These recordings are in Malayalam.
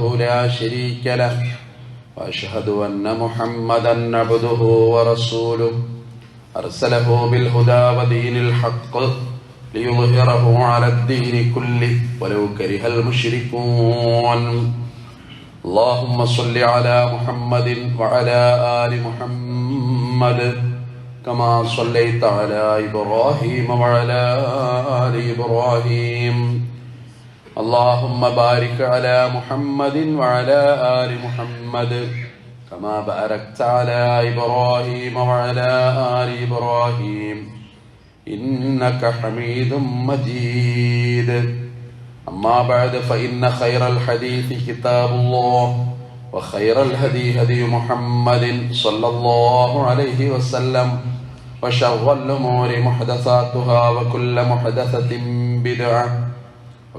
وحده لا شريك له وأشهد أن محمدا عبده ورسوله أرسله بالهدى ودين الحق ليظهره على الدين كله ولو كره المشركون اللهم صل على محمد وعلى آل محمد كما صليت على إبراهيم وعلى آل إبراهيم اللهم بارك على محمد وعلى آل محمد كما باركت على إبراهيم وعلى آل إبراهيم إنك حميد مجيد أما بعد فإن خير الحديث كتاب الله وخير الهدي هدي محمد صلى الله عليه وسلم وشر الأمور محدثاتها وكل محدثة بدعة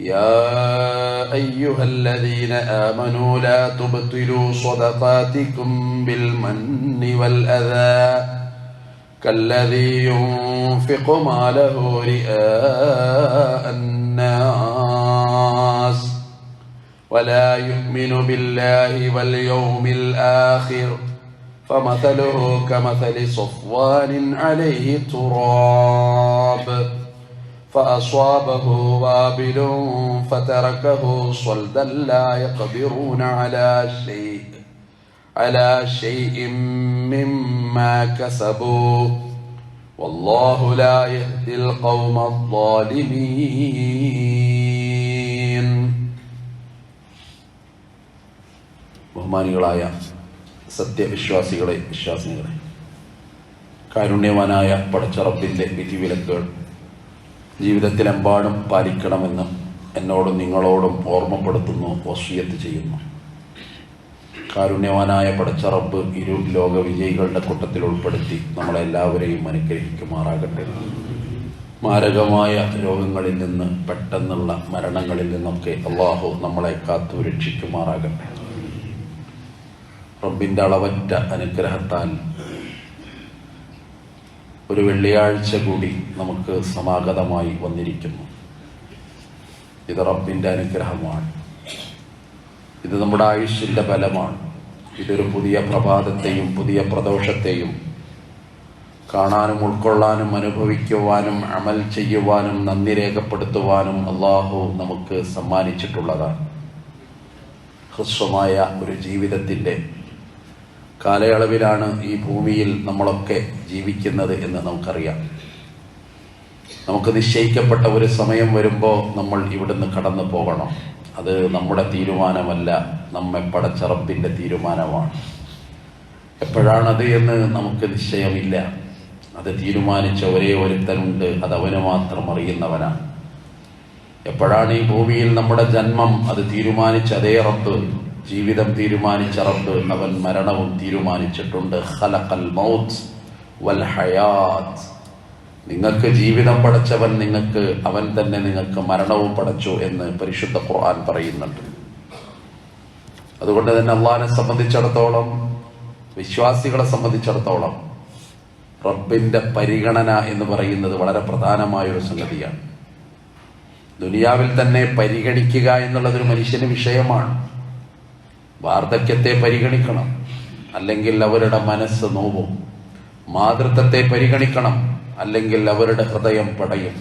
يا أيها الذين آمنوا لا تبطلوا صدقاتكم بالمن والأذى كالذي ينفق ماله رئاء الناس ولا يؤمن بالله واليوم الآخر فمثله كمثل صفوان عليه تراب فأصابه وابل فتركه صلدا لا يقدرون على شيء على شيء مما كسبوا والله لا يهدي القوم الظالمين ബഹുമാനികളായ സത്യവിശ്വാസികളെ വിശ്വാസികളെ കാരുണ്യവാനായ പടച്ചറപ്പിൻ്റെ വിധിവിലക്കുകൾ ജീവിതത്തിലെമ്പാടും പാലിക്കണമെന്ന് എന്നോടും നിങ്ങളോടും ഓർമ്മപ്പെടുത്തുന്നു വസിയത്ത് ചെയ്യുന്നു. കാരുണ്യവാനായ പടച്ചറപ്പ് ഇരു ലോക വിജയികളുടെ കൂട്ടത്തിൽ ഉൾപ്പെടുത്തി നമ്മളെല്ലാവരെയും അനുഗ്രഹിക്കുമാറാകട്ടെ. മാരകമായ രോഗങ്ങളിൽ നിന്ന് പെട്ടെന്നുള്ള മരണങ്ങളിൽ നിന്നൊക്കെ അള്ളാഹു നമ്മളെ കാത്തു രക്ഷിക്കുമാറാകട്ടെ. റബ്ബിന്റെ അളവറ്റ അനുഗ്രഹത്താൽ ഒരു വെള്ളിയാഴ്ച കൂടി നമുക്ക് സമാഗതമായി വന്നിരിക്കുന്നു. ഇത് റബ്ബിന്റെ അനുഗ്രഹമാണ്. ഇത് നമ്മുടെ ആയുഷിന്റെ ഫലമാണ്. ഇതൊരു പുതിയ പ്രഭാതത്തെയും പുതിയ പ്രദോഷത്തെയും കാണാനും ഉൾക്കൊള്ളാനും അനുഭവിക്കുവാനും അമൽ ചെയ്യുവാനും നന്ദി രേഖപ്പെടുത്തുവാനും അള്ളാഹു നമുക്ക് സമ്മാനിച്ചിട്ടുള്ളതാണ്. ഹ്രസ്വമായ ഒരു ജീവിതത്തിന്റെ കാലയളവിലാണ് ഈ ഭൂമിയിൽ നമ്മളൊക്കെ ജീവിക്കുന്നത് എന്ന് നമുക്കറിയാം. നമുക്ക് നിശ്ചയിക്കപ്പെട്ട ഒരു സമയം വരുമ്പോൾ നമ്മൾ ഇവിടുന്ന് കടന്നു പോകണം. അത് നമ്മുടെ തീരുമാനമല്ല നമ്മെ പടച്ചറപ്പിന്റെ തീരുമാനമാണ്. എപ്പോഴാണത് എന്ന് നമുക്ക് നിശ്ചയമില്ല. അത് തീരുമാനിച്ച ഒരേ ഒരുത്തനുണ്ട് അത് അവന് മാത്രം അറിയുന്നവനാണ്. എപ്പോഴാണ് ഈ ഭൂമിയിൽ നമ്മുടെ ജന്മം? അത് തീരുമാനിച്ച അതേ റബ്ബ് ജീവിതം തീരുമാനിച്ച റബ്ബ് അവൻ മരണവും തീരുമാനിച്ചിട്ടുണ്ട്. ഖലഖൽ മൗത്ത് വൽ ഹയാത്ത്. നിങ്ങൾക്ക് ജീവിതം പടച്ചവൻ നിങ്ങൾക്ക് അവൻ തന്നെ നിങ്ങൾക്ക് മരണവും പടച്ചു എന്ന് പരിശുദ്ധ ഖുർആൻ പറയുന്നുണ്ട്. അതുകൊണ്ട് തന്നെ അള്ളാഹിനെ സംബന്ധിച്ചിടത്തോളം വിശ്വാസികളെ സംബന്ധിച്ചിടത്തോളം റബ്ബിന്റെ പരിഗണന എന്ന് പറയുന്നത് വളരെ പ്രധാനമായ ഒരു സംഗതിയാണ്. ദുനിയാവിൽ തന്നെ പരിഗണിക്കുക എന്നുള്ളതൊരു മനുഷ്യന് വിഷയമാണ്. വാർദ്ധക്യത്തെ പരിഗണിക്കണം. അല്ലെങ്കിൽ അവരുടെ മനസ്സ് നോവും. മാതൃത്വത്തെ പരിഗണിക്കണം. അല്ലെങ്കിൽ അവരുടെ ഹൃദയം പടയും.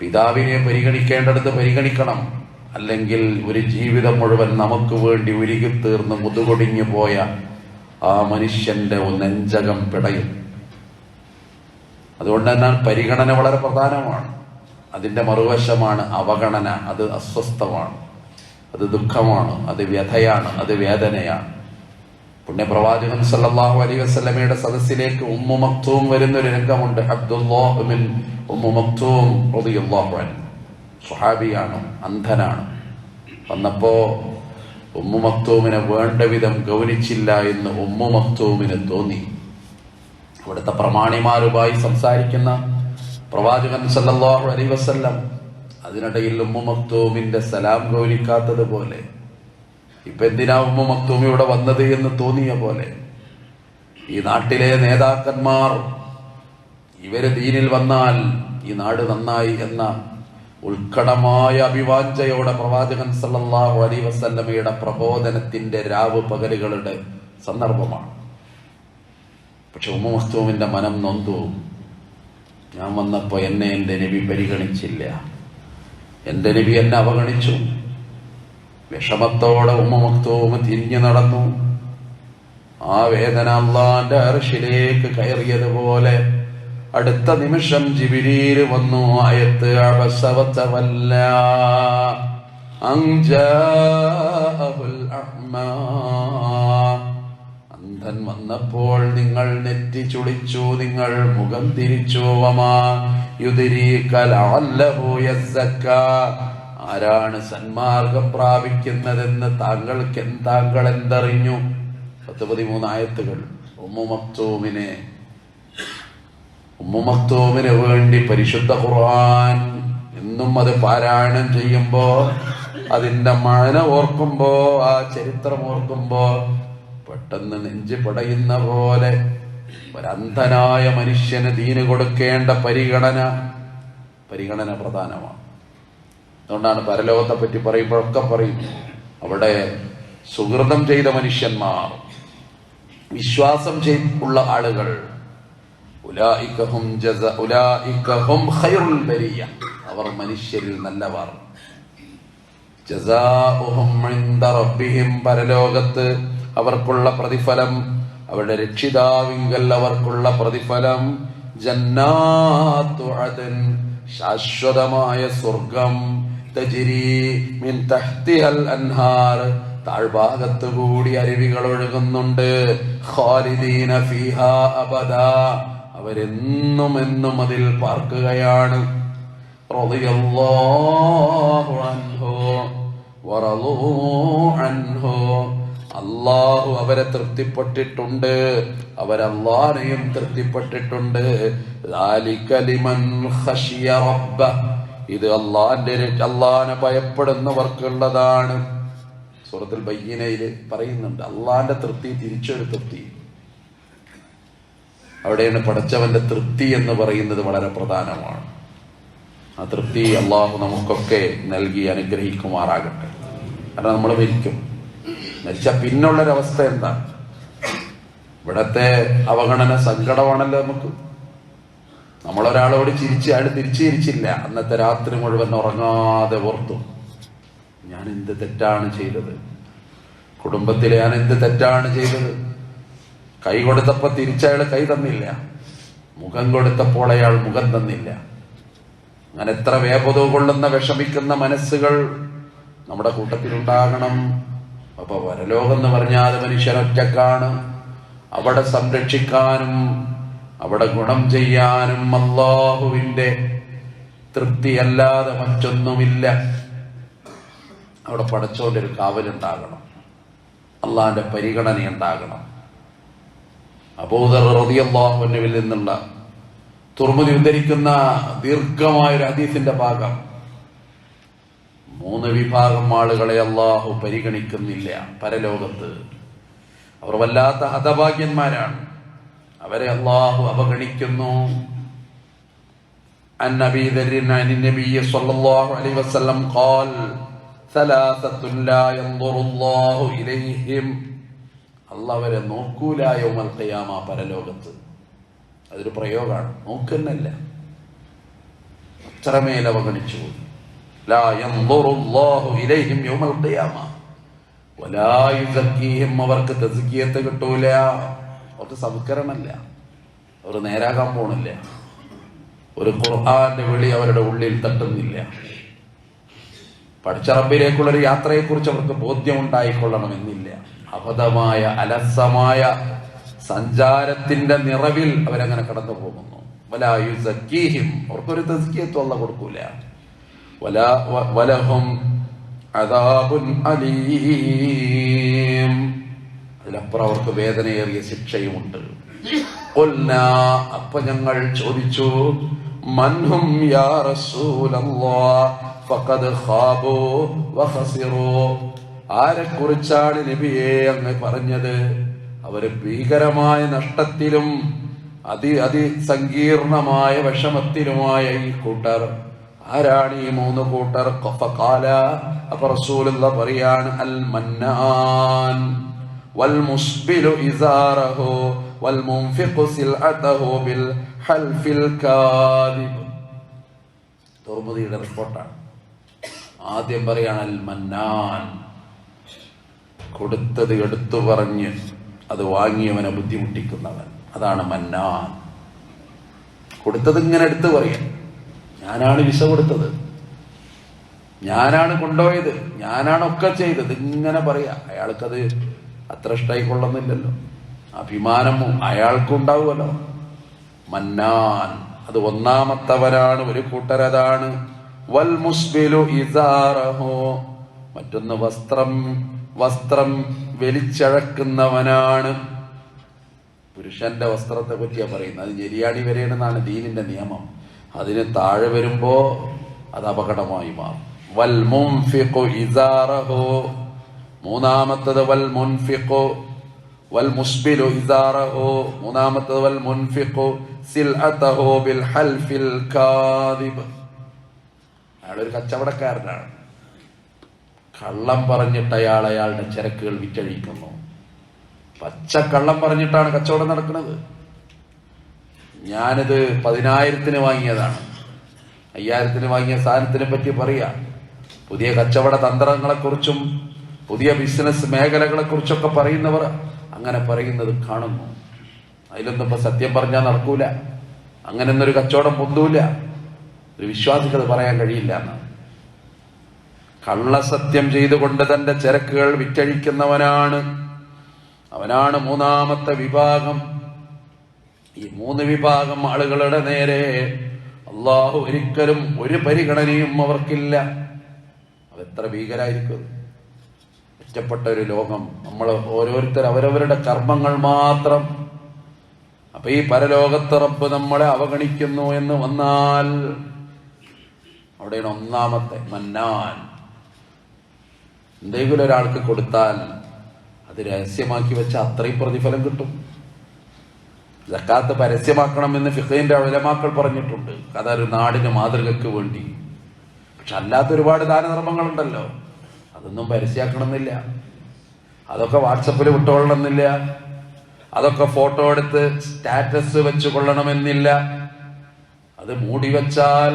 പിതാവിനെ പരിഗണിക്കേണ്ടടുത്ത് പരിഗണിക്കണം. അല്ലെങ്കിൽ ഒരു ജീവിതം മുഴുവൻ നമുക്ക് വേണ്ടി ഉരുകിത്തീർന്ന് മുതുകൊടിഞ്ഞു പോയ ആ മനുഷ്യന്റെ നെഞ്ചകം പിടയും. അതുകൊണ്ട് തന്നെ പരിഗണന വളരെ പ്രധാനമാണ്. അതിന്റെ മറുവശമാണ് അവഗണന. അത് അസ്വസ്ഥമാണ്. അത് ദുഃഖമാണ് അത് വ്യഥയാണ് അത് വേദനയാണ്. പുണ്യപ്രവാചകൻ സല്ലാഹു അലൈഹി വസ്ലമയുടെ സദസ്സിലേക്ക് ഉമ്മു മക്തൂം വരുന്ന ഒരു രംഗമുണ്ട് അബ്ദുല്ലാഹുമിൻ ഉമ്മു മക്തൂം റളിയല്ലാഹു സുഹാബിയാണ് അന്ധനാണ്. വന്നപ്പോ ഉമ്മു മക്തൂമിനെ വേണ്ട വിധം ഗൗനിച്ചില്ല എന്ന് ഉമ്മു മക്തൂമിന് തോന്നി. ഇവിടുത്തെ പ്രമാണിമാരുമായി സംസാരിക്കുന്ന പ്രവാചകൻ സല്ലാഹു അലൈഹി വസല്ലം അതിനിടയിൽ ഉമ്മു മക്തൂമിന്റെ സലാം ഗൗരിക്കാത്തത് പോലെ. ഇപ്പൊ എന്തിനാ ഉമ്മ മക്തൂമി ഇവിടെ വന്നത് എന്ന് തോന്നിയ പോലെ? ഈ നാട്ടിലെ നേതാക്കന്മാർ ഇവർ ദീനിൽ വന്നാൽ ഈ നാട് നന്നായി എന്ന ഉത്കടമായ അഭിവാഞ്ചയോടെ പ്രവാചകൻ സല്ലാഹു അലൈഹി വസല്ലമയുടെ പ്രബോധനത്തിന്റെ രാവ് പകലുകളുടെ സന്ദർഭമാണ്. പക്ഷെ ഉമ്മ മസ്തൂമിന്റെ മനം നൊന്തു. ഞാൻ വന്നപ്പോ എന്നെ എന്റെ നബി പരിഗണിച്ചില്ല. എന്റെ നബി എന്നെ അവഗണിച്ചു. വിഷമത്തോടെ ഉമ്മമക്തോമ തിരിഞ്ഞു നടന്നു. ആ വേദന അള്ളാന്റെ അർഷിലേക്ക് കയറിയതുപോലെ അടുത്ത നിമിഷം ജിബിരിയിൽ വന്നു ആയത്ത് അവസവത്തവല്ല. അന്ധൻ വന്നപ്പോൾ നിങ്ങൾ നെറ്റി ചുളിച്ചു നിങ്ങൾ മുഖം തിരിച്ചു ആരാണ് സന്മാർഗം പ്രാപിക്കുന്നതെന്ന് താങ്കൾക്ക് താങ്കൾ എന്തറിഞ്ഞു പത്ത് പതിമൂന്നായത്തുകൾ ആയത്തുകൾ. ഉമ്മു മക്തൂമിനെ. ഉമ്മു മക്തൂമിന് വേണ്ടി പരിശുദ്ധ ഖുർആൻ എന്നും അത് പാരായണം ചെയ്യുമ്പോ അതിന്റെ മഴ ഓർക്കുമ്പോ ആ ചരിത്രം ഓർക്കുമ്പോ പെട്ടെന്ന് നെഞ്ച് പടയുന്ന പോലെ ഒരന്ധനായ മനുഷ്യന് ദീന് കൊടുക്കേണ്ട പരിഗണന പരിഗണന പ്രധാനമാണ് അതുകൊണ്ടാണ് പരലോകത്തെ പറ്റി പറയുമ്പോഴൊക്കെ പറയും അവിടെ സുഹൃതം ചെയ്ത മനുഷ്യന്മാർ വിശ്വാസം ചെയ്തുള്ള ആളുകൾ. അവർ മനുഷ്യരിൽ നല്ലവർ പരലോകത്ത് അവർക്കുള്ള പ്രതിഫലം അവരുടെ രക്ഷിതാവിങ്കൽ അവർക്കുള്ള പ്രതിഫലം ജന്നാത്തു അദൻ ശാശ്വതമായ സ്വർഗം. തജിരി മിൻ അൻഹാർ. താഴ്ഭാഗത്തു കൂടി അരുവികൾ ഒഴുകുന്നുണ്ട്. ഖാലിദീന അബദ. അവരെന്നും എന്നും അതിൽ പാർക്കുകയാണ്. റളിയല്ലാഹു അൻഹു വറളൂ അൻഹു. അള്ളാഹു അവരെ തൃപ്തിപ്പെട്ടിട്ടുണ്ട്. അവരല്ലാരെയും തൃപ്തിപ്പെട്ടിട്ടുണ്ട്. ഇത് അള്ളാന്റെ അള്ളാനെ ഭയപ്പെടുന്നവർക്കുള്ളതാണ്. സുഹൃത്തിൽ ബയ്യനയിൽ പറയുന്നുണ്ട് അള്ളാന്റെ തൃപ്തി തിരിച്ചൊരു തൃപ്തി. അവിടെയാണ് പഠിച്ചവന്റെ തൃപ്തി എന്ന് പറയുന്നത് വളരെ പ്രധാനമാണ്. ആ തൃപ്തി അള്ളാഹു നമുക്കൊക്കെ നൽകി അനുഗ്രഹിക്കുമാറാകട്ടെ. കാരണം നമ്മൾ മരിക്കും. മരിച്ച പിന്നുള്ളൊരവസ്ഥ എന്താ? ഇവിടത്തെ അവഗണന സങ്കടമാണല്ലോ നമുക്ക്. നമ്മളൊരാളോട് ചിരിച്ച് അയാൾ തിരിച്ചു ചിരിച്ചില്ല. അന്നത്തെ രാത്രി മുഴുവൻ ഉറങ്ങാതെ ഓർത്തു. ഞാൻ എന്ത് തെറ്റാണ് ചെയ്തത്? കുടുംബത്തിൽ ഞാൻ എന്ത് തെറ്റാണ് ചെയ്തത്? കൈ കൊടുത്തപ്പോ തിരിച്ചയാൾ കൈ തന്നില്ല. മുഖം കൊടുത്തപ്പോൾ അയാൾ മുഖം തന്നില്ല. അങ്ങനെ എത്ര വേപത കൊള്ളുന്ന വിഷമിക്കുന്ന മനസ്സുകൾ നമ്മുടെ കൂട്ടത്തിലുണ്ടാകണം. അപ്പൊ വരലോകം എന്ന് പറഞ്ഞാൽ അത് മനുഷ്യനൊറ്റക്കാണ് അവിടെ സംരക്ഷിക്കാനും അവിടെ ഗുണം ചെയ്യാനും അള്ളാഹുവിന്റെ തൃപ്തിയല്ലാതെ മറ്റൊന്നുമില്ല. അവിടെ പഠിച്ചോണ്ടൊരു ഒരു കാവലുണ്ടാകണം. അള്ളാഹിന്റെ പരിഗണന ഉണ്ടാകണം അബൂദർ റളിയല്ലാഹുവിൽ നിന്നുള്ള തുറമുതി ഉദ്ധരിക്കുന്ന ദീർഘമായൊരു ഹദീസിന്റെ ഭാഗം. മൂന്ന് വിഭാഗം ആളുകളെ അള്ളാഹു പരിഗണിക്കുന്നില്ല പരലോകത്ത് അവർ വല്ലാത്ത ഹതഭാഗ്യന്മാരാണ് അവരെ അള്ളാഹു അവഗണിക്കുന്നു عن أبي ذر عن النبي صلى الله عليه وسلم قال ثلاثة لا ينظر الله إليهم അള്ളാഹ് അവരെ നോക്കൂല യൗമൽ ഖിയാമ പരലോകത്ത് അതൊരു പ്രയോഗമാണ് നോക്കുന്നല്ല അത്രമേൽ അവഗണിച്ചു പോയി. അവർക്ക് തസ്കിയത്ത് കിട്ടൂല. അവർക്ക് സംസ്കരണമല്ല അവർ നേരാകാൻ പോണില്ല. ഒരു ഖുർഹാന്റെ വിളി അവരുടെ ഉള്ളിൽ തട്ടുന്നില്ല. പഠിച്ചറബിലേക്കുള്ള ഒരു യാത്രയെക്കുറിച്ച് അവർക്ക് ബോധ്യം ഉണ്ടായിക്കൊള്ളണമെന്നില്ല അബദ്ധമായ അലസമായ സഞ്ചാരത്തിന്റെ നിറവിൽ അവരങ്ങനെ കടന്നു പോകുന്നു അവർക്കൊരു തസ്കിയത്വം അല്ല കൊടുക്കൂല. വലഹും അദാബുൻ അലീം. അതിലപ്പുറം അവർക്ക് വേദനയേറിയ ശിക്ഷയുമുണ്ട്. അപ്പൊ ഞങ്ങൾ ചോദിച്ചു മൻഹും യാ ഫഖദ് നബിയെ അങ്ങ് പറഞ്ഞത്? അവർ ഭീകരമായ നഷ്ടത്തിലും അതി അതിസങ്കീർണമായ വിഷമത്തിലുമായ ഈ കൂട്ടർ ആരാണ് ഈ മൂന്ന് കൂട്ടർ? പറയാണ് അൽ മന്നാൻ വൽ വൽ മുൻഫിഖു ബിൽ റിപ്പോർട്ടാണ്. ആദ്യം പറയാണ് അൽ മന്നാൻ കൊടുത്തത് എടുത്തു പറഞ്ഞ് അത് വാങ്ങിയവനെ ബുദ്ധിമുട്ടിക്കുന്നവൻ. അതാണ് മന്നാൻ. കൊടുത്തത് ഇങ്ങനെ എടുത്തു പറയാം ഞാനാണ് വിസ കൊടുത്തത്. ഞാനാണ് കൊണ്ടുപോയത്. ഞാനാണ് ഒക്കെ ചെയ്തത്. ഇങ്ങനെ പറയാ. അയാൾക്കത് അത്ര ഇഷ്ടമായി കൊള്ളുന്നില്ലല്ലോ അഭിമാനമോ അയാൾക്കും ഉണ്ടാവുമല്ലോ മന്നാൻ അത് ഒന്നാമത്തവരാണ്. ഒരു കൂട്ടരതാണ്. വൽ മുസ്ബിലു മറ്റൊന്ന് വസ്ത്രം വസ്ത്രം വലിച്ചഴക്കുന്നവനാണ്. പുരുഷന്റെ വസ്ത്രത്തെ പറ്റിയാ പറയുന്നത്. അത് ഞെരിയാടി വരെയാണെന്നാണ് ദീനിന്റെ നിയമം. അതിന് താഴെ വരുമ്പോ അത് അപകടമായി മാറും. മൂന്നാമത്തത് വൽ മുൻഫിഖു. വൽ മുസ്ബിലു ഇസാറഹു. മൂന്നാമത്തത് വൽ മുൻഫിഖു. സിൽഅതഹു ബിൽ ഹൽഫിൽ കാദിബ്. അയാളൊരു കച്ചവടക്കാരനാണ്. കള്ളം പറഞ്ഞിട്ട് അയാൾ അയാളുടെ ചരക്കുകൾ വിറ്റഴിക്കുന്നു. പച്ച കള്ളം പറഞ്ഞിട്ടാണ് കച്ചവടം നടക്കുന്നത്. ഞാനിത് പതിനായിരത്തിന് വാങ്ങിയതാണ്. അയ്യായിരത്തിന് വാങ്ങിയ സാധനത്തിനെ പറ്റി പറയാം. പുതിയ കച്ചവട തന്ത്രങ്ങളെക്കുറിച്ചും പുതിയ ബിസിനസ് മേഖലകളെ കുറിച്ചൊക്കെ പറയുന്നവർ അങ്ങനെ പറയുന്നത് കാണുന്നു. അതിലൊന്നും ഇപ്പൊ സത്യം പറഞ്ഞാൽ നടക്കൂല. അങ്ങനെ ഒന്നൊരു കച്ചവടം പൊന്തൂല. ഒരു വിശ്വാസിക്ക് അത് പറയാൻ കഴിയില്ല എന്ന്. കള്ളസത്യം ചെയ്തുകൊണ്ട് തന്റെ ചരക്കുകൾ വിറ്റഴിക്കുന്നവനാണ്. അവനാണ് മൂന്നാമത്തെ വിഭാഗം. ഈ മൂന്ന് വിഭാഗം ആളുകളുടെ നേരെ അള്ളാഹു ഒരിക്കലും ഒരു പരിഗണനയും അവർക്കില്ല. അതെത്ര ഭീകരായിരിക്കും. ഒറ്റപ്പെട്ട ഒരു ലോകം. നമ്മൾ ഓരോരുത്തർ അവരവരുടെ കർമ്മങ്ങൾ മാത്രം. അപ്പൊ ഈ പരലോകത്ത് റബ്ബ് നമ്മളെ അവഗണിക്കുന്നു എന്ന് വന്നാൽ അവിടെയാണ് ഒന്നാമത്തെ മന്നാൻ. എന്തെങ്കിലും ഒരാൾക്ക് കൊടുത്താൽ അത് രഹസ്യമാക്കി വെച്ച അത്രയും പ്രതിഫലം കിട്ടും. ജക്കാത്ത് പരസ്യമാക്കണമെന്ന് ഫിഖിന്റെ അവലമാക്കൾ പറഞ്ഞിട്ടുണ്ട്. അതൊരു നാടിന് മാതൃകയ്ക്ക് വേണ്ടി. പക്ഷെ അല്ലാത്ത ഒരുപാട് ദാനധർമ്മങ്ങളുണ്ടല്ലോ. അതൊന്നും പരസ്യമാക്കണമെന്നില്ല അതൊക്കെ വാട്സപ്പിൽ വിട്ടുകൊള്ളണമെന്നില്ല. അതൊക്കെ ഫോട്ടോ എടുത്ത് സ്റ്റാറ്റസ് വെച്ച് കൊള്ളണമെന്നില്ല അത് മൂടി വെച്ചാൽ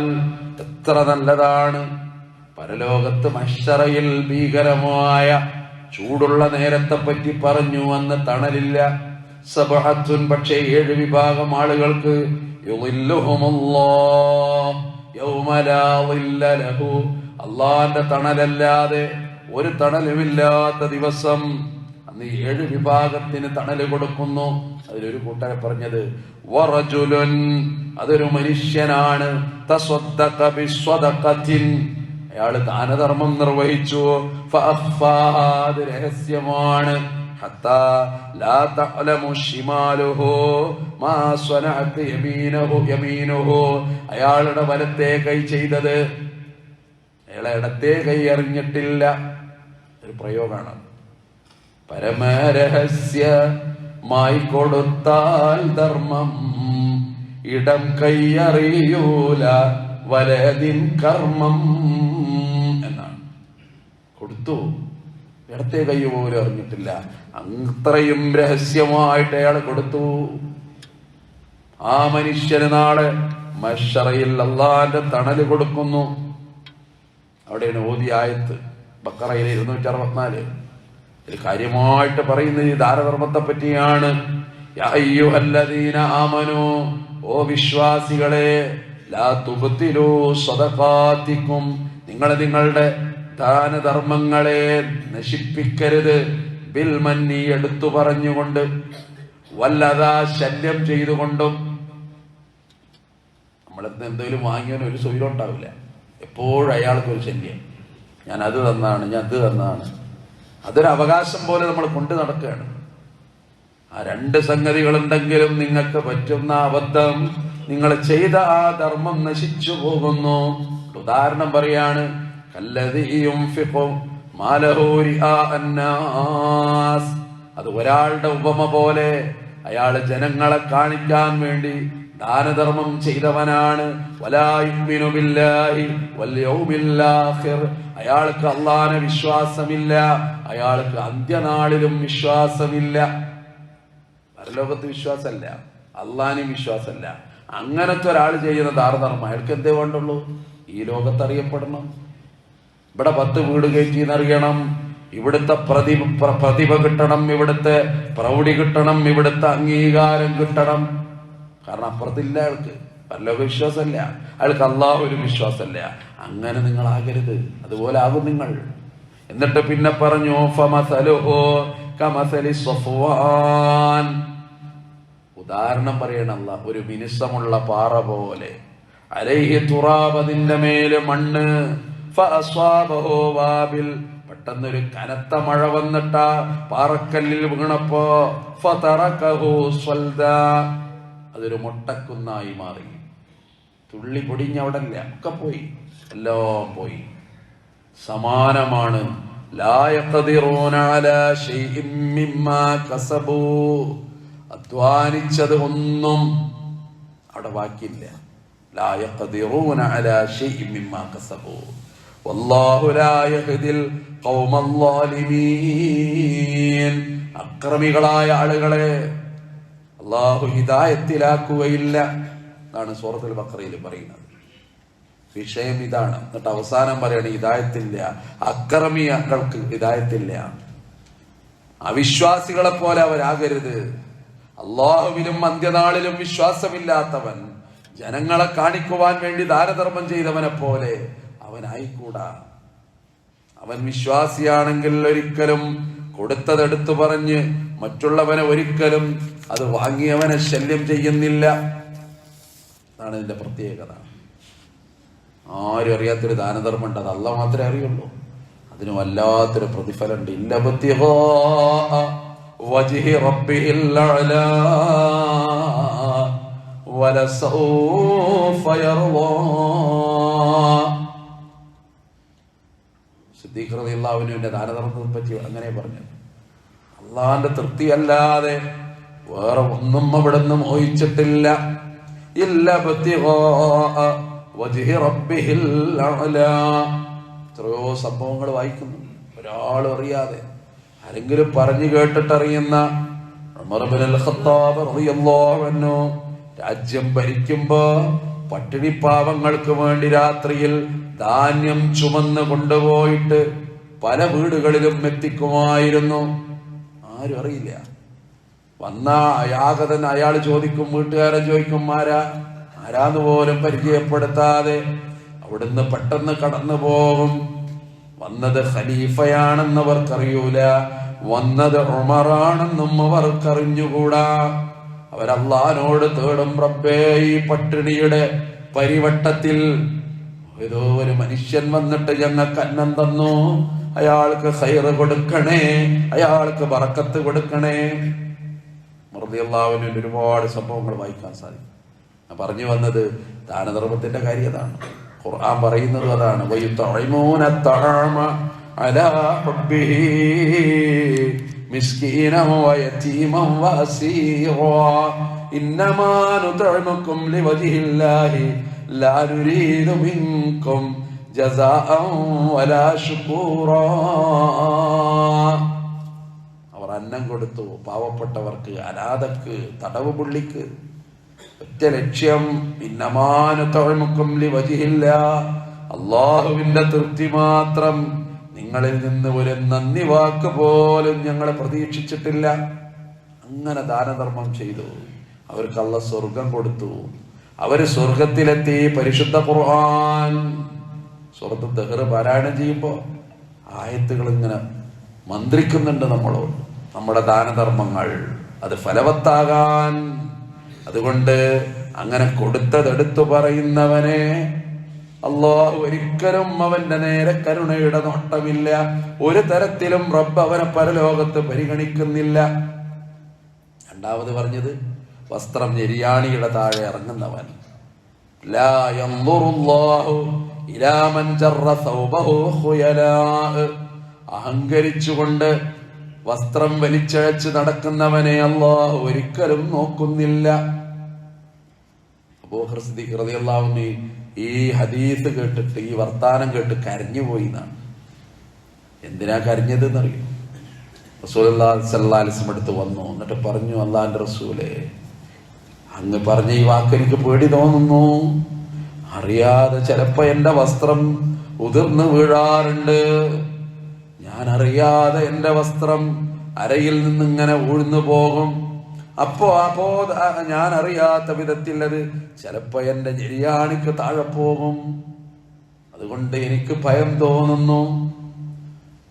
എത്ര നല്ലതാണ്. പരലോകത്ത് മഷറയിൽ ഭീകരമായ ചൂടുള്ള നേരത്തെ പറ്റി പറഞ്ഞു അന്ന് തണലില്ല. സബഹത്തുൻ പക്ഷേ ഏഴ് വിഭാഗം ആളുകൾക്ക്. അള്ളാന്റെ തണലല്ലാതെ ഒരു തണലുമില്ലാത്ത ദിവസം അന്ന് ഏഴ് വിഭാഗത്തിന് തണൽ കൊടുക്കുന്നു. അതിലൊരു കൂട്ടരെ പറഞ്ഞത് വറജുലുൻ അതൊരു മനുഷ്യനാണ്. അയാൾ ദാനധർമ്മം നിർവഹിച്ചു. രഹസ്യമാണ്. ഹത്താ ലാ തഅലമു شماله മാ صنعت യമീനഹു يمينه. അയാളുടെ വലത്തെ കൈ ചെയ്തത് അയാളെ ഇടത്തെ കൈ അറിഞ്ഞിട്ടില്ല. ഒരു പ്രയോഗമാണ്. പരമരഹസ്യമായി കൊടുത്താൽ ധർമ്മം. ഇടം കൈയറിയൂല വലതിൻ കർമ്മം എന്നാണ്. കൊടുത്തു. ഇടത്തെ കൈ പോലും അറിഞ്ഞിട്ടില്ല. അത്രയും രഹസ്യമായിട്ട് അയാൾ കൊടുത്തു. ആ മനുഷ്യന് നാളെ മഷറയിൽ അള്ളാന്റെ തണൽ കൊടുക്കുന്നു. അവിടെയാണ് ഓതി ആയത്ത്. ബക്കറയിലെ ഇരുന്നൂറ്റി അറുപത്തിനാല് ഇതിൽ കാര്യമായിട്ട് പറയുന്നത് ഈ ദാനധർമ്മത്തെ പറ്റിയാണ്. ആമനു ഓ വിശ്വാസികളെ ലാ നിങ്ങൾ നിങ്ങളുടെ ദാനധർമ്മങ്ങളെ നശിപ്പിക്കരുത്. ബിൽമന്നി എടുത്തു പറഞ്ഞുകൊണ്ട് വല്ലതാ ശല്യം ചെയ്തുകൊണ്ടും നമ്മളിന്ന് എന്തെങ്കിലും വാങ്ങിയവന് ഒരു സുഖം ഉണ്ടാവില്ല എപ്പോഴും അയാൾക്ക് ഒരു ശല്യം. ഞാൻ അത് തന്നാണ് ഞാൻ അത് തന്നാണ്. അതൊരു അവകാശം പോലെ നമ്മൾ കൊണ്ടു നടക്കുകയാണ്. ആ രണ്ട് സംഗതികളുണ്ടെങ്കിലും നിങ്ങൾക്ക് പറ്റുന്ന അബദ്ധം. നിങ്ങൾ ചെയ്ത ആ ധർമ്മം നശിച്ചു പോകുന്നു. ഉദാഹരണം പറയാണ് അത് ഒരാളുടെ ഉപമ പോലെ അയാൾ ജനങ്ങളെ കാണിക്കാൻ വേണ്ടി ദാനധർമ്മം ചെയ്തവനാണ്. അയാൾക്ക് അള്ളാനെ വിശ്വാസമില്ല. അയാൾക്ക് അന്ത്യനാളിലും വിശ്വാസമില്ല. പരലോകത്ത് വിശ്വാസമല്ല. അള്ളാനും വിശ്വാസമല്ല. അങ്ങനത്തെ ഒരാൾ ചെയ്യുന്ന ദാനധർമ്മം അയാൾക്ക് എന്തേ വേണ്ടുള്ളൂ? ഈ ലോകത്ത് അറിയപ്പെടണം. ഇവിടെ പത്ത് വീട് കയറ്റി എന്നറിയണം ഇവിടുത്തെ പ്രതി പ്ര- പ്രതിഭ കിട്ടണം ഇവിടുത്തെ പ്രൗഢി കിട്ടണം ഇവിടുത്തെ അംഗീകാരം കിട്ടണം. കാരണം അപ്പുറത്തില്ല അയാൾക്ക്. പരലോക വിശ്വാസമല്ല. അയാൾക്ക് അല്ലാ ഒരു വിശ്വാസമല്ല. അങ്ങനെ നിങ്ങൾ ആകരുത്. അതുപോലെ ആകും നിങ്ങൾ. എന്നിട്ട് പിന്നെ പറഞ്ഞു ഉദാഹരണം പറയണല്ല ഒരു മിനുസമുള്ള പാറ പോലെ. അലൈഹി തുറാബതിന്റെ മേൽ മണ്ണ്. വാബിൽ. പെട്ടെന്നൊരു കനത്ത മഴ വന്നിട്ട പാറക്കല്ലിൽ വീണപ്പോ. അതൊരു മുട്ടക്കുന്നായി മാറി. തുള്ളി പൊടിഞ്ഞവിടല്ല ഒക്കെ പോയി. എല്ലാം പോയി. സമാനമാണ്. അധ്വാനിച്ചത് ഒന്നും അവിടെ ബാക്കിയില്ല ലാ യഖദിറൂന അലാ കസബൂ. അക്രമികളായ ആളുകളെ അള്ളാഹു ഹിതായത്തിലാക്കുകയില്ല എന്നാണ് സൂറത്തുൽ ബക്രയിൽ പറയുന്നത്. വിഷയം ഇതാണ്. എന്നിട്ട് അവസാനം പറയണ ഹിതായത്തില്ല അക്രമികൾക്ക് ഹിതായത്തില്ല അവിശ്വാസികളെ പോലെ അവരാകരുത്. അള്ളാഹുവിലും അന്ത്യനാളിലും വിശ്വാസമില്ലാത്തവൻ ജനങ്ങളെ കാണിക്കുവാൻ വേണ്ടി ദാനധർമ്മം ചെയ്തവനെ പോലെ അവനായിക്കൂടാ. അവൻ വിശ്വാസിയാണെങ്കിൽ ഒരിക്കലും കൊടുത്തതെടുത്തു പറഞ്ഞ് മറ്റുള്ളവനെ ഒരിക്കലും അത് വാങ്ങിയവനെ ശല്യം ചെയ്യുന്നില്ല. അതാണ് ഇതിന്റെ പ്രത്യേകത. ആരും അറിയാത്തൊരു ദാനധർമ്മം ഉണ്ട് അത് അല്ല മാത്രമേ അറിയുള്ളൂ. അതിന് വല്ലാത്തൊരു പ്രതിഫലമുണ്ട്. ഇല്ല സിദ്ദീഖ് റളിയല്ലാഹുവിന്റെ ദാനധർമ്മത്തെ പറ്റി അങ്ങനെ പറഞ്ഞു. അള്ളാഹിന്റെ തൃപ്തിയല്ലാതെ വേറെ ഒന്നും അവിടെ നിന്ന് മോഹിച്ചിട്ടില്ല. എത്രയോ സംഭവങ്ങൾ വായിക്കുന്നു. ഒരാളും അറിയാതെ. ആരെങ്കിലും പറഞ്ഞു കേട്ടിട്ടറിയുന്ന രാജ്യം ഭരിക്കുമ്പോ പട്ടിണി പാവങ്ങൾക്ക് വേണ്ടി രാത്രിയിൽ ധാന്യം ചുമന്ന് കൊണ്ടുപോയിട്ട് പല വീടുകളിലും എത്തിക്കുമായിരുന്നു. ആരും അറിയില്ല. വന്ന യാഗതൻ അയാൾ ചോദിക്കും വീട്ടുകാരൻ ചോദിക്കും ആരാ? ആരാന്ന് പോലും പരിചയപ്പെടുത്താതെ അവിടുന്ന് പെട്ടെന്ന് കടന്നു പോകും. വന്നത് ഖലീഫയാണെന്ന് അവർക്കറിയൂല വന്നത് ഉമറാണെന്നും അവർക്കറിഞ്ഞുകൂടാ. അവരല്ലാനോട് തേടും റബ്ബേ ഈ പട്ടിണിയുടെ പരിവട്ടത്തിൽ ഏതോ ഒരു മനുഷ്യൻ വന്നിട്ട് ഞങ്ങൾക്ക് അന്നം തന്നു അയാൾക്ക് ഹൈറ് കൊടുക്കണേ അയാൾക്ക് ബറക്കത്ത് കൊടുക്കണേ മറുതിയല്ലാവിന് ഒരുപാട് സംഭവങ്ങൾ വായിക്കാൻ സാധിക്കും ഞാൻ പറഞ്ഞു വന്നത് ദാനധർമ്മത്തിന്റെ കാര്യം അതാണ് ഖുർആൻ പറയുന്നത് അതാണ് വയുത്തഅിമൂന അത്തഅമ അലാ ഹുബ്ബിഹി مسكينا ويتيما واسيرا انما نطعمكم لوجه الله لا نريد منكم جزاء ولا شكورا അവർ അന്നം കൊടുത്തു പാവപ്പെട്ടവർക്ക് അനാഥക്ക് തടവ് പുള്ളിക്ക് ഒറ്റ ലക്ഷ്യം പിന്നമാനത്തോഴമുക്കും വജിഹില്ല അള്ളാഹുവിന്റെ തൃപ്തി മാത്രം നിങ്ങളിൽ നിന്ന് ഒരു നന്ദി വാക്ക് പോലും ഞങ്ങൾ പ്രതീക്ഷിച്ചിട്ടില്ല അങ്ങനെ ദാനധർമ്മം ചെയ്തു അവർക്ക് അള്ള സ്വർഗം കൊടുത്തു അവർ സ്വർഗത്തിലെത്തി പരിശുദ്ധ ഖുർആൻ. സ്വർഗത്ത് ദഹർ പാരായണം ചെയ്യുമ്പോ ആയത്തുകൾ ഇങ്ങനെ മന്ത്രിക്കുന്നുണ്ട് നമ്മളോട് നമ്മുടെ ദാനധർമ്മങ്ങൾ. അത് ഫലവത്താകാൻ. അതുകൊണ്ട് അങ്ങനെ കൊടുത്തതെടുത്തു പറയുന്നവനെ അള്ളാഹു ഒരിക്കലും അവന്റെ നേരെ കരുണയുടെ നോട്ടമില്ല. ഒരു തരത്തിലും റബ്ബ് അവനെ പരലോകത്ത് പരിഗണിക്കുന്നില്ല. രണ്ടാമത് പറഞ്ഞത് വസ്ത്രം ഞെരിയാണിയുടെ താഴെ ഇറങ്ങുന്നവൻ. അഹങ്കരിച്ചുകൊണ്ട് വസ്ത്രം വലിച്ചഴച്ച് നടക്കുന്നവനെ അള്ളാഹു ഒരിക്കലും നോക്കുന്നില്ല. അബൂ ഹൃദയല്ലാവുന്ന ഈ ഹദീസ് കേട്ടിട്ട് ഈ വർത്താനം കേട്ട് കരഞ്ഞു പോയി എന്നാണ് എന്തിനാ കരഞ്ഞത് എന്നറിയോ അള്ളാഹു അടുത്ത് വന്നു. എന്നിട്ട് പറഞ്ഞു അള്ളാഹിന്റെ റസൂലെ അങ്ങ് പറഞ്ഞ ഈ വാക്ക് എനിക്ക് പേടി തോന്നുന്നു. അറിയാതെ ചിലപ്പോ എന്റെ വസ്ത്രം ഉതിർന്നു വീഴാറുണ്ട്. ഞാൻ അറിയാതെ എന്റെ വസ്ത്രം അരയിൽ നിന്ന് ഇങ്ങനെ ഊഴ്ന്നു പോകും. അപ്പോ അപ്പോ ഞാൻ അറിയാത്ത വിധത്തിൽ അത് ചിലപ്പോ എന്റെ ജരിയാണിക്ക് താഴെ പോകും. അതുകൊണ്ട് എനിക്ക് ഭയം തോന്നുന്നു.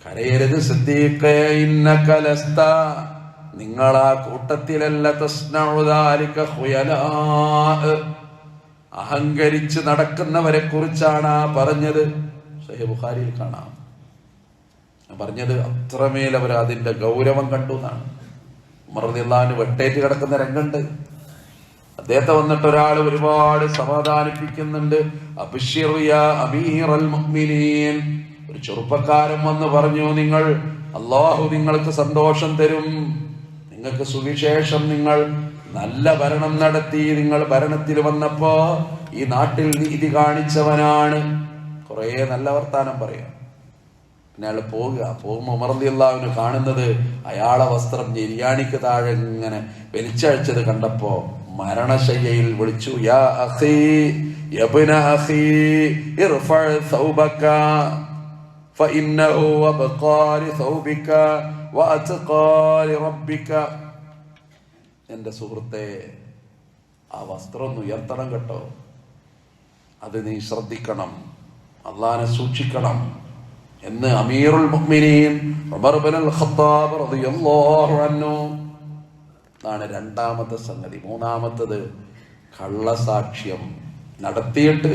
കരയരുത് സിദ്ധീക്കയ ഇന്ന ലസ്ത നിങ്ങൾ ആ കൂട്ടത്തിലല്ല അഹങ്കരിച്ച് നടക്കുന്നവരെ കുറിച്ചാണ് ആ പറഞ്ഞത്. ബുഖാരിയിൽ കാണാം. പറഞ്ഞത് അത്രമേൽ അവർ അതിന്റെ ഗൗരവം കണ്ടു എന്നാണ്. ഉമർദിള്ളാന് വെട്ടേറ്റ് കിടക്കുന്ന രംഗുണ്ട് അദ്ദേഹത്തെ വന്നിട്ട് ഒരാൾ ഒരുപാട് സമാധാനിപ്പിക്കുന്നുണ്ട്. ഒരു ചെറുപ്പക്കാരൻ വന്ന് പറഞ്ഞു നിങ്ങൾ അള്ളാഹു നിങ്ങൾക്ക് സന്തോഷം തരും. നിങ്ങൾക്ക് സുവിശേഷം നിങ്ങൾ നല്ല ഭരണം നടത്തി നിങ്ങൾ ഭരണത്തിൽ വന്നപ്പോ ഈ നാട്ടിൽ നീതി കാണിച്ചവനാണ്. കുറേ നല്ല വർത്താനം പറയാം. പിന്നെ അയാൾ പോവുക. പോകുമ്പോൾ ഉമർദിയല്ലാവിന് കാണുന്നത് അയാളെ വസ്ത്രം ഞെരിയാണിക്ക് താഴെ ഇങ്ങനെ വലിച്ചഴിച്ചത് കണ്ടപ്പോ മരണശയ്യയിൽ വിളിച്ചു യാ അഹി യബുന അഹി ഇർഫ സൗബക്ക. فإنه أبقى لثوبك وأتقى لربك എന്റെ സുഹൃത്തെ ആ വസ്ത്രം ഒന്ന് ഉയർത്തണം കേട്ടോ അത് നീ ശ്രദ്ധിക്കണം അള്ളാനെ സൂക്ഷിക്കണം എന്ന് അമീറുൽ മുഅ്മിനീൻ ഉമർ ഇബ്നുൽ ഖത്താബ് റളിയല്ലാഹു അൻഹു ആണ് രണ്ടാമത്തെ സംഗതി മൂന്നാമത്തത് കള്ളസാക്ഷ്യം നടത്തിയിട്ട്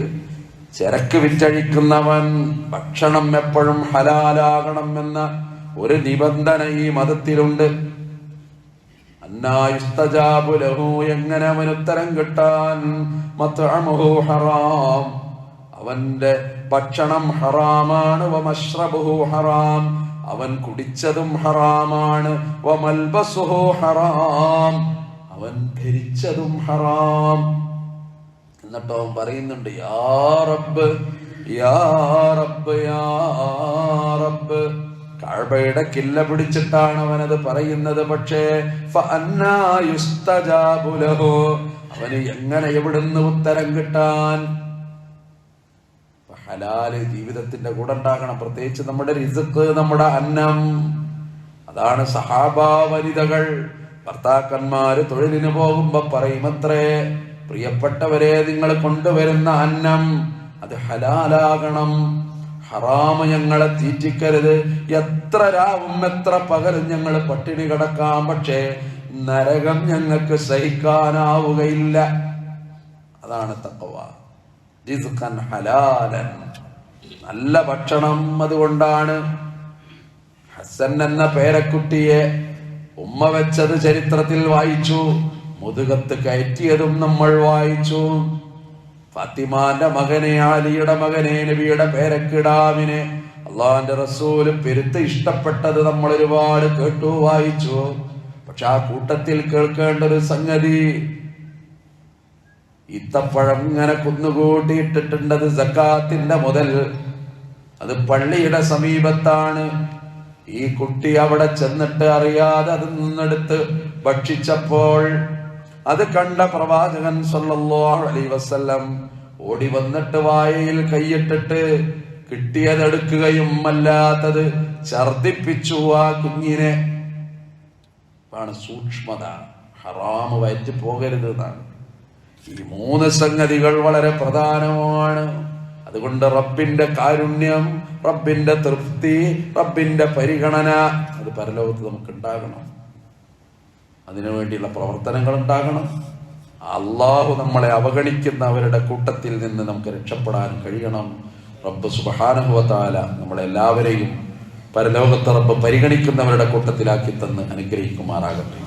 ചരക്ക് വിറ്റഴിക്കുന്നവൻ ഭക്ഷണം എപ്പോഴും ഹലാലാകണം എന്ന ഒരു നിബന്ധന ഈ മതത്തിലുണ്ട്. എങ്ങനെ അവൻ ഉത്തരം കിട്ടാൻ? ഹറാം. അവന്റെ ഭക്ഷണം ഹറാമാണ്. ഹറാം. അവൻ കുടിച്ചതും ഹറാമാണ്. ഹറാം. അവൻ ധരിച്ചതും ഹറാം. എന്നിട്ട് അവൻ പറയുന്നുണ്ട് യാ റബ്ബ് യാ റബ്ബ് യാ കഴബയുടെ കില്ല പിടിച്ചിട്ടാണ് അവനത് പറയുന്നത്. പക്ഷേ. അവന് എങ്ങനെ എവിടുന്ന് ഉത്തരം കിട്ടാൻ? ഹലാൽ ജീവിതത്തിന്റെ കൂടെ ഉണ്ടാകണം. പ്രത്യേകിച്ച് നമ്മുടെ റിസുക്ക് നമ്മുടെ അന്നം. അതാണ് സഹാബ വനിതകൾ ഭർത്താക്കന്മാര് തൊഴിലിന് പോകുമ്പോ പറയുമത്രേ പ്രിയപ്പെട്ടവരെ നിങ്ങൾ കൊണ്ടുവരുന്ന അന്നം അത് ഹലാലാകണം. ഹറാമ ഞങ്ങളെ തീറ്റിക്കരുത്. എത്ര രാവും എത്ര പകലും ഞങ്ങൾ പട്ടിണി കിടക്കാം. പക്ഷേ നരകം ഞങ്ങൾക്ക് സഹിക്കാനാവുകയില്ല. അതാണ് തക്കവ ഹലാലൻ. നല്ല ഭക്ഷണം അതുകൊണ്ടാണ്. ഹസൻ എന്ന പേരക്കുട്ടിയെ ഉമ്മ വെച്ചത് ചരിത്രത്തിൽ വായിച്ചു. മുതുകത്ത് കയറ്റിയതും നമ്മൾ വായിച്ചു. ഫാത്തിമാന്റെ മകനെ ആലിയുടെ മകനെ നബിയുടെ പേരക്കിടാവിനെ അള്ളാഹാന്റെ റസൂൽ പെരുത്ത് ഇഷ്ടപ്പെട്ടത് നമ്മൾ ഒരുപാട് കേട്ടു വായിച്ചു. പക്ഷെ ആ കൂട്ടത്തിൽ കേൾക്കേണ്ട ഒരു സംഗതി ഇത്തപ്പഴം ഇങ്ങനെ കുന്നുകൂട്ടിയിട്ടിട്ടുണ്ടത് സക്കാത്തിന്റെ മുതൽ. അത് പള്ളിയുടെ സമീപത്താണ്. ഈ കുട്ടി അവിടെ ചെന്നിട്ട് അറിയാതെ അത് നിന്നെടുത്ത് ഭക്ഷിച്ചപ്പോൾ അത് കണ്ട പ്രവാചകൻ സല്ലല്ലാഹു അലൈഹി വസല്ലം ഓടി വന്നിട്ട് വായയിൽ കൈയിട്ടിട്ട് കിട്ടിയതെടുക്കുകയും അല്ലാത്തത് ഛർദിപ്പിച്ചു ആ കുഞ്ഞിനെ. ആണ് സൂക്ഷ്മത ഹറാമ് വയറ്റി പോകരുത് എന്നാണ്. ഈ മൂന്ന് സംഗതികൾ വളരെ പ്രധാനമാണ്. അതുകൊണ്ട് റബ്ബിന്റെ കാരുണ്യം റബ്ബിന്റെ തൃപ്തി റബ്ബിന്റെ പരിഗണന അത് പരലോകത്ത് നമുക്ക് ഉണ്ടാകണം. അതിനു വേണ്ടിയുള്ള പ്രവർത്തനങ്ങൾ ഉണ്ടാകണം അള്ളാഹു നമ്മളെ അവഗണിക്കുന്നവരുടെ കൂട്ടത്തിൽ നിന്ന് നമുക്ക് രക്ഷപ്പെടാൻ കഴിയണം. റബ്ബ് സുബഹാനുഭവത്താല നമ്മളെല്ലാവരെയും പരലോകത്ത് റബ്ബ് പരിഗണിക്കുന്നവരുടെ കൂട്ടത്തിലാക്കി തന്ന് അനുഗ്രഹിക്കുമാറാകട്ടെ.